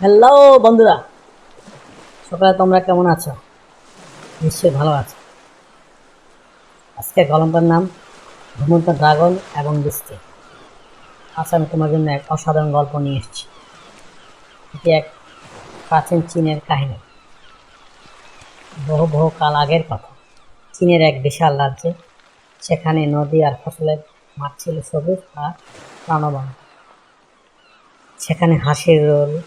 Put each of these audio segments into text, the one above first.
Hello বন্ধুরা। সকালে তোমরা কেমন আছো? নিশ্চয়ই ভালো আছো। আজকে গল্পের নাম ঘুমন্ত ড্রাগন এবং বৃষ্টি আজ আমি তোমার জন্য এক অসাধারণ গল্প নিয়ে এসেছি। এটি এক প্রাচীন চীনের কাহিনী। বহু বহু কাল আগের কথা। চীনের এক বিশাল রাজ্যে, সেখানে নদী আর ফসলের মাঠ ছিল সবুজ আর প্রাণবন্ত। সেখানে হাসির রোল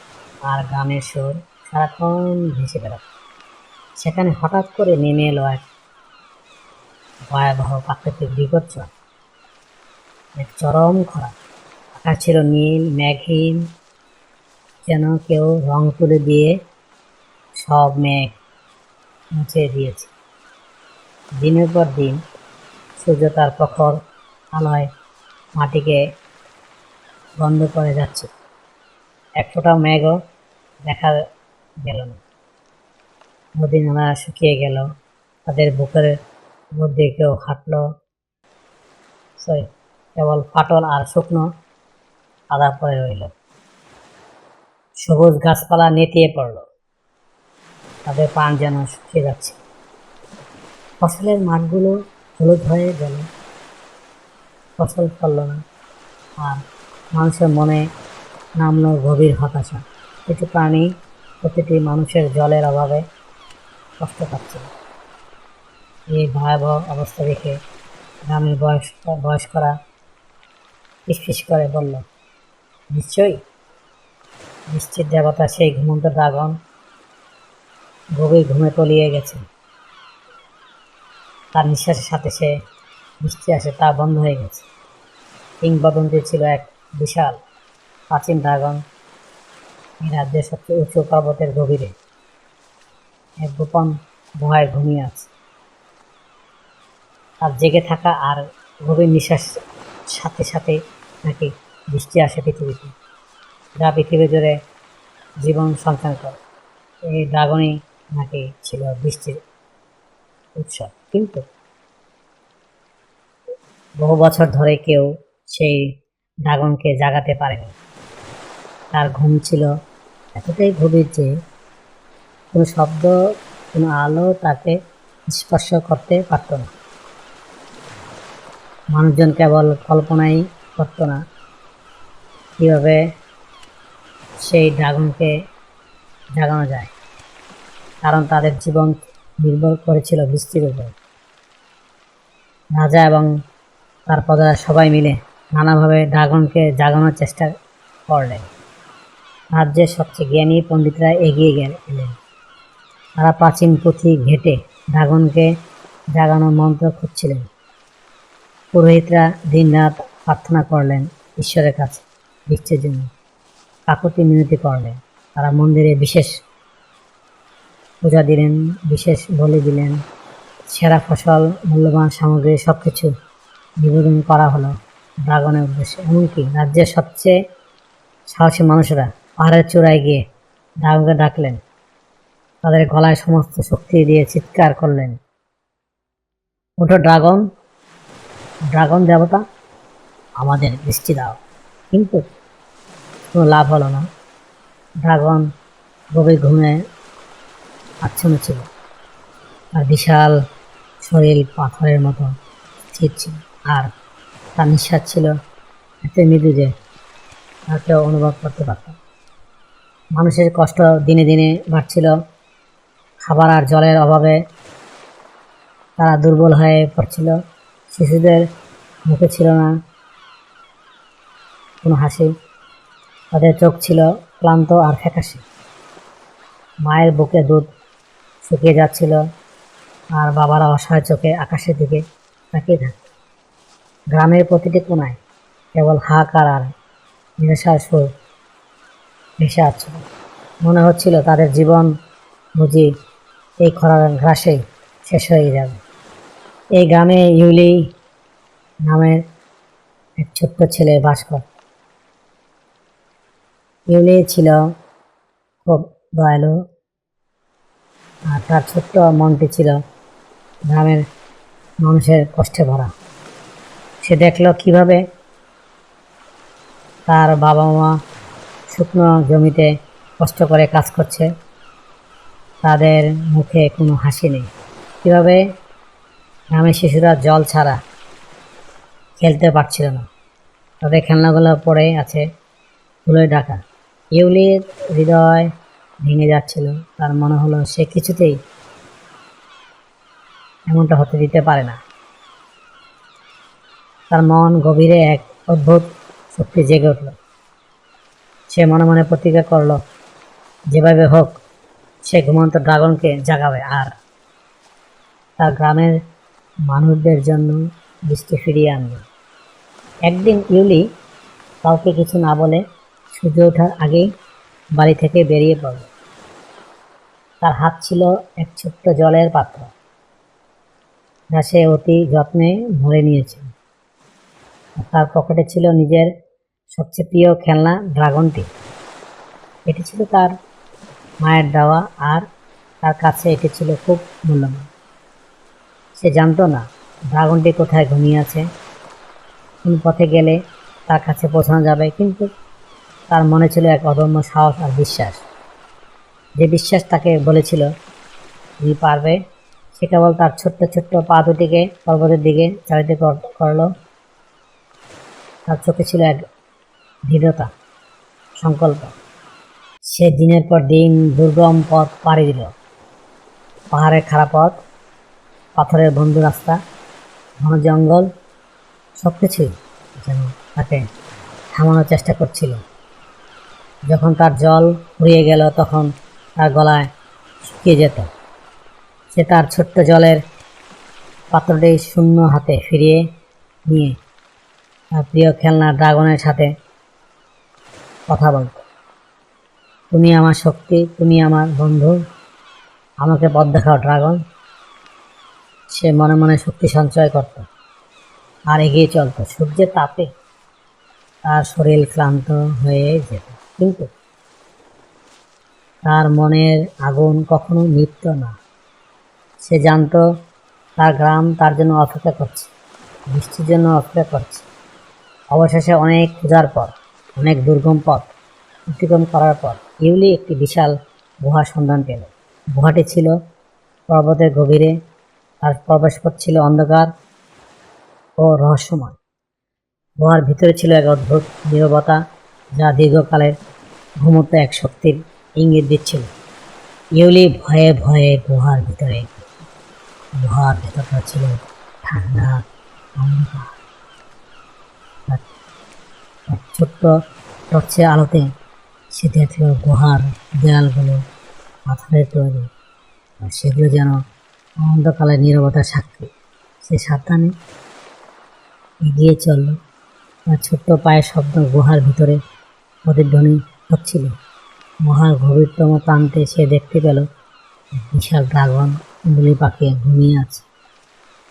আর গানের সুর সারাক্ষণ ভেসে বেড়াত। সেখানে হঠাৎ করে নেমে এলো এক ভয়াবহ প্রাকৃতিক বিপর্যয় এক চরম খরা। আকাশ ছিল নীল, মেঘহীন, যেন কেউ রং তুলে দিয়ে সব মেঘ মুছে দিয়েছে। দিনের পর দিন সূর্য তার প্রখর আলোয় মাটিকে বন্ধ করে যাচ্ছে। এক ফোঁটা মেঘও দেখা গেল না। নদী নালা শুকিয়ে গেল, তাদের বুকের মধ্যে কেউ হাঁটলো সরি, কেবল ফাটল আর শুকনো আদা পড়ে রইল। সবুজ গাছপালা নেতিয়ে পড়ল। তাদের পান যেন শুকিয়ে যাচ্ছে। ফসলের মাঠগুলো হলুদ হয়ে গেল। ফসল ফলল না, আর মানুষের মনে নামলো গভীর হতাশা। কিছু প্রাণী, প্রতিটি মানুষের জলের অভাবে কষ্ট পাচ্ছে। এই ভয়াবহ অবস্থা দেখে গ্রামের বয়স বয়স্করা ফিসফিস করে, বলল, নিশ্চয়ই? বৃষ্টির দেবতা সেই ঘুমন্ত ড্রাগন গভীর ঘুমে তলিয়ে গেছে। তার নিঃশ্বাসের সাথে সে বৃষ্টি আসে, তা বন্ধ হয়ে গেছে। কিংবদন্তি ছিল এক বিশাল প্রাচীন ড্রাগন এই রাজ্যের সবচেয়ে উঁচু পর্বতের গভীরে। এক গোপন গুহায় ঘুমিয়ে আছে। আর জেগে থাকা আর গভীর নিঃশ্বাস সাথে সাথে নাকি বৃষ্টি আসে পৃথিবীতে। যা পৃথিবী জুড়ে জীবন সঞ্চার করে। এই ড্রাগনই নাকি ছিল বৃষ্টির উৎসব কিন্তু বহু বছর ধরে কেউ সেই ড্রাগনকে জাগাতে পারেনি। তার ঘুম ছিল এতটাই গভীর যে কোনো শব্দ, কোনো আলো তাকে স্পর্শ করতে পারত না। মানুষজন কেবল কল্পনাই করতো না কীভাবে সেই ড্রাগনকে জাগানো যায়, কারণ তাদের জীবন নির্ভর করেছিল বৃষ্টির উপর। রাজা এবং তার প্রজারা সবাই মিলে নানাভাবে ড্রাগনকে জাগানোর চেষ্টা করলেন। রাজ্যের সবচেয়ে জ্ঞানী পণ্ডিতরা এগিয়ে গেলেন। তারা প্রাচীন পুঁথি ঘেটে ড্রাগনকে জাগানোর মন্ত্র খুঁজছিলেন। পুরোহিতরা দিনরাত প্রার্থনা করলেন, ঈশ্বরের কাছে বৃষ্টির জন্য কাকুতি মিনতি করলেন। তারা মন্দিরে বিশেষ পূজা দিলেন, বিশেষ বলি দিলেন, সেরা ফসল, মূল্যবান সামগ্রী সব কিছু নিবেদন করা হলো ড্রাগনের উদ্দেশ্যে। এমনকি রাজ্যের সবচেয়ে সাহসী মানুষরা পাহাড়ের চূড়ায় গিয়ে ড্রাগনকে ডাকলেন। তাদের গলায় সমস্ত শক্তি দিয়ে চিৎকার করলেন। ওঠো ড্রাগন ড্রাগন দেবতা, আমাদের বৃষ্টি দাও। কিন্তু কোনো লাভ হলো না। ড্রাগন গভীর ঘুমে আচ্ছন্ন ছিল। আর বিশাল শরীর পাথরের মতো স্থির ছিল। আর তার নিঃশ্বাস ছিল এত মৃদু যে তাকে অনুভব করতে পারতাম। মানুষের কষ্ট দিনে দিনে বাড়ছিল। খাবার আর জলের অভাবে তারা দুর্বল হয়ে পড়ছিল। শিশুদের মুখে ছিল না কোনো হাসি। তাদের চোখ ছিল ক্লান্ত আর ফ্যাকাশে। মায়ের বুকে দুধ শুকিয়ে যাচ্ছিল আর বাবারা অসহায় চোখে আকাশের দিকে তাকিয়ে থাকত। গ্রামের প্রতিটি কোনায় কেবল হাহাকার আর নিরাশার সুর ভেসে আসছিল মনে হচ্ছিল তাদের জীবন বুঝি এই খরার ঘাসেই শেষ হয়ে যাবে। এই গ্রামে ইউলি নামের এক ছোট্ট ছেলে বাস করত ইউলি ছিল খুব দয়ালু আর তার ছোট্ট মনটি ছিল গ্রামের মানুষের কষ্টে ভরা। সে দেখল কীভাবে তার বাবা মা শুকনো জমিতে কষ্ট করে কাজ করছে, তাদের মুখে কোনো হাসি নেই। কীভাবে গ্রামের শিশুরা জল ছাড়া খেলতে পারছিল না। তাদের খেলনাগুলো পড়ে আছে ধুলোয় ডাকা ইউলির হৃদয় ভেঙে যাচ্ছিল, তার মনে হলো সে কিছুতেই এমনটা হতে দিতে পারে না। তার মন গভীরে এক অদ্ভুত শক্তি জেগে উঠল। সে মনে মনে প্রতিজ্ঞা করল, যেভাবে হোক, সে ঘুমন্ত ড্রাগনকে জাগাবে আর। তার গ্রামের মানুষদের জন্য বৃষ্টি ফিরিয়ে আনবে একদিন ইউলি কাউকে কিছু না বলে সূর্য ওঠার আগেই বাড়ি থেকে বেরিয়ে পড়ল। তার হাত ছিল এক ছোট্ট জলের পাত্র। যা সে অতি যত্নে ভরে নিয়েছে। তার পকেটে ছিল নিজের সবচেয়ে প্রিয় খেলনা ড্রাগনটি এটি ছিল তার মায়ের দেওয়া আর তার কাছে এটি ছিল খুব মূল্যবান। সে জানতো না ড্রাগনটি কোথায় ঘুমিয়ে আছে, কোন পথে গেলে তার কাছে পৌঁছানো যাবে, কিন্তু তার মনে ছিল এক অদম্য সাহস আর বিশ্বাস। যে বিশ্বাস তাকে বলেছিল, তুমি পারবে? সে কেবল তার ছোট্ট ছোট্ট পা দুটিকে পর্বতের দিকে কর- করল। তার চোখে ছিল এক দৃঢ়তা, সংকল্প। সে দিনের পর দিন দুর্গম পথ পাড়ি দিল। পাহাড়ের খারাপ পথ, পাথরের বন্ধু রাস্তা, ঘন জঙ্গল সব কিছুই যেন তাকে থামানোর চেষ্টা করছিল। যখন তার জল ফুরিয়ে গেল, তখন তার গলায় শুকিয়ে যেত। সে তার ছোট্ট জলের পাত্রটি শূন্য হাতে ফিরিয়ে নিয়ে তার প্রিয় খেলনা ড্রাগনের সাথে কথা বলত তুমি আমার শক্তি, তুমি আমার বন্ধু। আমাকে পথ দেখাও, ড্রাগন। সে মনে মনে শক্তি সঞ্চয় করত। আর এগিয়ে চলত। সূর্যের তাপে তার শরীর ক্লান্ত হয়ে যেত। কিন্তু তার মনের আগুন কখনো নিত্য না। সে জানতো তার গ্রাম তার জন্য অপেক্ষা করছে। বৃষ্টির জন্য অপেক্ষা করছে। অবশেষে অনেক খোঁজার পর অনেক দুর্গম পথ অতিক্রম করার পর ইউলি একটি বিশাল গুহার সন্ধান পেল। গুহাটি ছিল পর্বতের গভীরে, আর প্রবেশপথ ছিল অন্ধকার ও রহস্যময়। গুহার ভিতরে ছিল এক অদ্ভুত নীরবতা, যা দীর্ঘকালের ঘুমন্ত এক শক্তির ইঙ্গিত দিচ্ছিল। ইউলি ভয়ে ভয়ে গুহার ভিতরে গুহার ভেতরটা ছিল ঠান্ডা, অন্ধকার। ছোট্ট টর্চের আলোতে সে দেখল গুহার দেয়ালগুলো পাথরের তৈরি। আর সেগুলো যেন অন্ধকালের নীরবতার সাক্ষী। সে সাবধানে এগিয়ে চলল। তার ছোট্ট পায়ের শব্দ গুহার ভিতরে প্রতিধ্বনি হচ্ছিল। গুহার গভীরতম প্রান্তে সে দেখতে পেল বিশাল ড্রাগন গুলি পাকিয়ে ঘুমিয়ে আছে।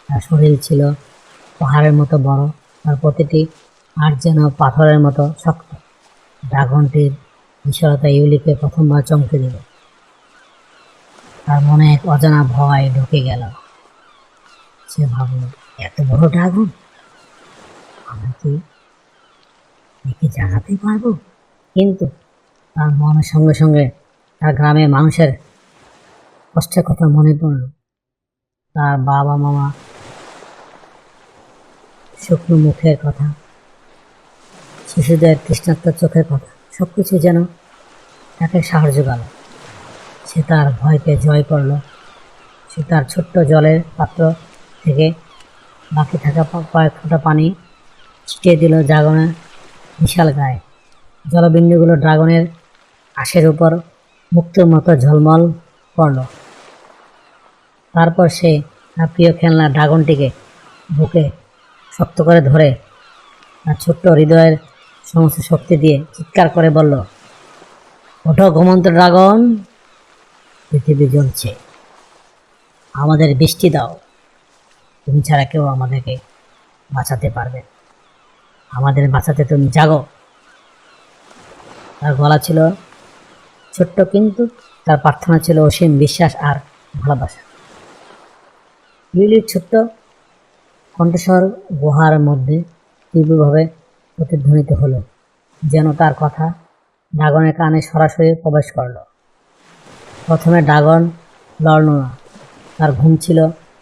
তার শরীর ছিল পাহাড়ের মতো বড়। তার প্রতিটি আর যেন পাথরের মতো শক্ত। ড্রাগনটির বিশালতা ইউলিকে প্রথমবার চমকে দিল। তার মনে এক অজানা ভয় ঢুকে গেল। সে ভাবল, এত বড় ড্রাগন? আমরা কি একে জাগাতে পারব? কিন্তু তার মনের সঙ্গে সঙ্গে তার গ্রামের মানুষের কষ্টের কথা মনে পড়ল। তার বাবা মামা শুকনো মুখের কথা শিশুদের তৃষ্ণাত্ম চোখের কথা সব কিছু যেন তাকে সাহায্য জোগালো সে তার ভয়কে জয় করল। সে তার ছোট্ট জলের পাত্র থেকে বাকি থাকা কয়েক ফোঁটা পানি ছিটিয়ে দিল ড্রাগনের বিশাল গায়ে। জলবিন্দুগুলো ড্রাগনের আশের উপর মুক্তর মতো ঝলমল করল। তারপর সে তার প্রিয় খেলনা ড্রাগনটিকে বুকে শক্ত করে ধরে তার ছোট্ট হৃদয়ের সমস্ত শক্তি দিয়ে চিৎকার করে বলল, ওঠো ঘুমন্ত ড্রাগন, পৃথিবী জ্বলছে। আমাদের বৃষ্টি দাও। তুমি ছাড়া কেউ আমাদেরকে বাঁচাতে পারবে আমাদের বাঁচাতে তুমি জাগো। তার গলা ছিল ছোট্ট কিন্তু তার প্রার্থনা ছিল অসীম বিশ্বাস আর ভালোবাসা। লিলির ছোট্ট কণ্ঠস্বর গুহার মধ্যে তীব্রভাবে প্রতিধ্বনিত হলো, যেন তার কথা ড্রাগনের কানে সরাসরি প্রবেশ করল। প্রথমে ড্রাগন লড়ল না, তার ঘুম ছিল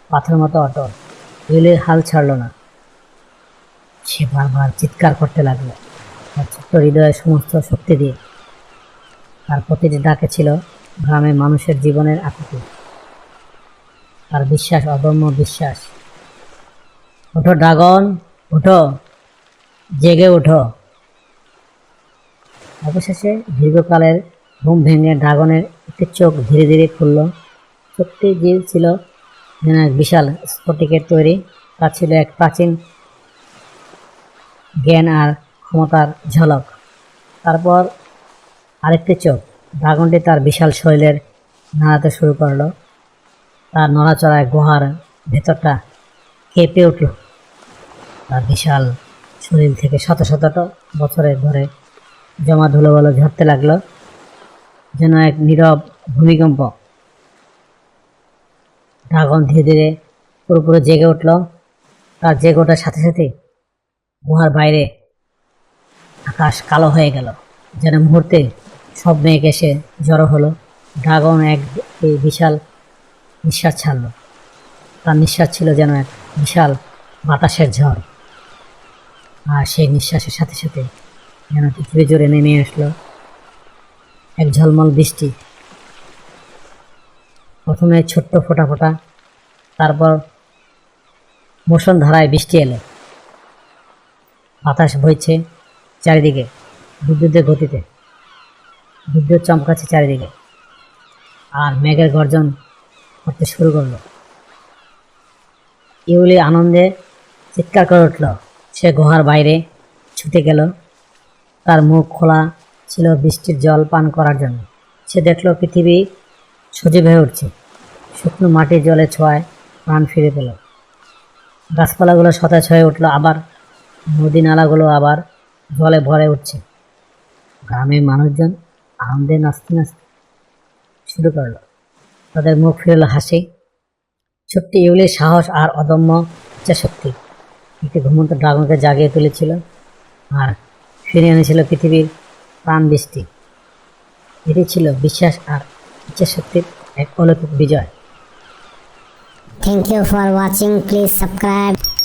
পাথরের মতো অটল ইউলির হাল ছাড়ল না। সে বারবার চিৎকার করতে লাগল, তার ছোট্ট হৃদয়ের সমস্ত শক্তি দিয়ে। তার প্রতিটি ডাকে ছিল গ্রামের মানুষের জীবনের আকুতি। তার বিশ্বাস অদম্য বিশ্বাস। ওঠো ড্রাগন ওঠো। জেগে ওঠো। অবশেষে দীর্ঘকালের ঘুম ভেঙে ড্রাগনের একটি চোখ ধীরে ধীরে খুলল। চোখটি যে ছিল এক বিশাল স্ফটিকের তৈরি, তা ছিল এক প্রাচীন জ্ঞান আর ক্ষমতার ঝলক। তারপর আরেকটি চোখ, ড্রাগনটি তার বিশাল শরীরের নাড়াতে শুরু করল। তার নড়াচড়ায় গুহার ভেতরটা কেঁপে উঠল। তার বিশাল শরীর থেকে শত শত বছরের ধরে জমা ধুলোবালো ঝরতে লাগল, যেন এক নীরব ভূমিকম্প। ড্রাগন ধীরে ধীরে পুরোপুরি জেগে উঠল। তার জেগে ওঠার সাথে সাথে গুহার বাইরে আকাশ কালো হয়ে গেল, যেন মুহূর্তে সব মেঘ এসে জড়ো হলো। ড্রাগন এক এই বিশাল নিঃশ্বাস ছাড়ল। তার নিঃশ্বাস ছিল যেন এক বিশাল বাতাসের ঝড়। আর সেই নিঃশ্বাসের সাথে সাথে যেন পৃথিবী জুড়ে নেমে আসলো। এক ঝলমল বৃষ্টি। প্রথমে ছোট্ট ফোটা ফোটা, তারপর মোশন ধারায় বৃষ্টি এলো। বাতাস বইছে চারিদিকে, বিদ্যুতের গতিতে। বিদ্যুৎ চমকাচ্ছে চারিদিকে। আর মেঘের গর্জন করতে শুরু করল। ইউলি আনন্দে চিৎকার করে উঠল। সে গুহার বাইরে ছুটে গেল। তার মুখ খোলা ছিল বৃষ্টির জল পান করার জন্য। সে দেখল পৃথিবী সজীব হয়ে উঠছে। শুকনো মাটির জলে ছোঁয়ায় প্রাণ ফিরে পেল। গাছপালাগুলো সতেজ হয়ে উঠল, আবার নদী নালাগুলো আবার জলে ভরে উঠছে। গ্রামের মানুষজন আনন্দে নাচতে নাচতে শুরু করল। তাদের মুখ ফিরল হাসি। ছোট্ট ইউলির সাহস আর অদম্য ইচ্ছা ইচ্ছাশক্তি। একটি ঘুমন্ত ড্রাগনকে জাগিয়ে তুলেছিল আর ফিরে এনেছিল পৃথিবীর প্রাণ বৃষ্টি। এটি ছিল বিশ্বাস আর ইচ্ছাশক্তির এক অলৌকিক বিজয়। Thank you for watching please subscribe.